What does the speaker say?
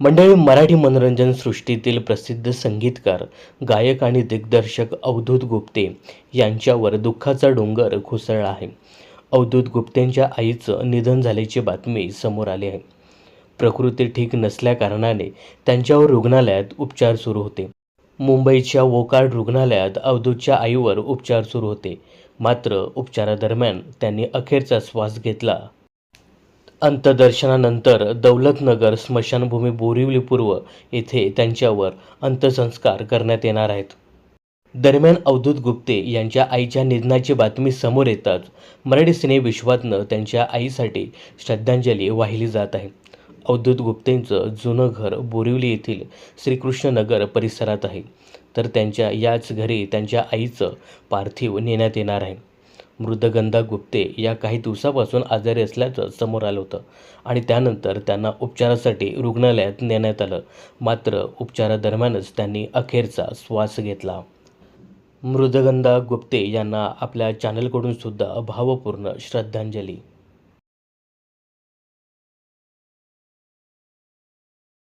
मंडळी मराठी मनोरंजन सृष्टीतील प्रसिद्ध संगीतकार गायक आणि दिग्दर्शक अवधूत गुप्ते यांच्यावर दुःखाचा डोंगर कोसळला आहे. अवधूत गुप्तेंच्या आईचं निधन झाल्याची बातमी समोर आली आहे. प्रकृती ठीक नसल्याकारणाने त्यांच्यावर रुग्णालयात उपचार सुरू होते. मुंबईच्या वोकार्ड रुग्णालयात अवधूतच्या आईवर उपचार सुरू होते. मात्र उपचारादरम्यान त्यांनी अखेरचा श्वास घेतला अंत्यदर्शनानंतर दौलतनगर स्मशानभूमी बोरिवली पूर्व येथे त्यांच्यावर अंत्यसंस्कार करण्यात येणार आहेत. दरम्यान अवधूत गुप्ते यांच्या आईच्या निधनाची बातमी समोर येताच मराठी सिनेविश्वातनं त्यांच्या आईसाठी श्रद्धांजली वाहिली जात आहे. अवधूत गुप्तेंचं जुनं घर बोरिवली येथील श्रीकृष्णनगर परिसरात आहे. तर त्यांच्या याच घरी त्यांच्या आईचं पार्थिव नेण्यात येणार आहे. मृदगंधा गुप्ते या काही दिवसापासून आजारी असल्याचं समोर आलं होतं. आणि त्यानंतर त्यांना उपचारासाठी रुग्णालयात नेण्यात आलं. मात्र उपचारादरम्यानच त्यांनी अखेरचा श्वास घेतला. मृदगंधा गुप्ते यांना आपल्या चॅनलकडून सुद्धा भावपूर्ण श्रद्धांजली.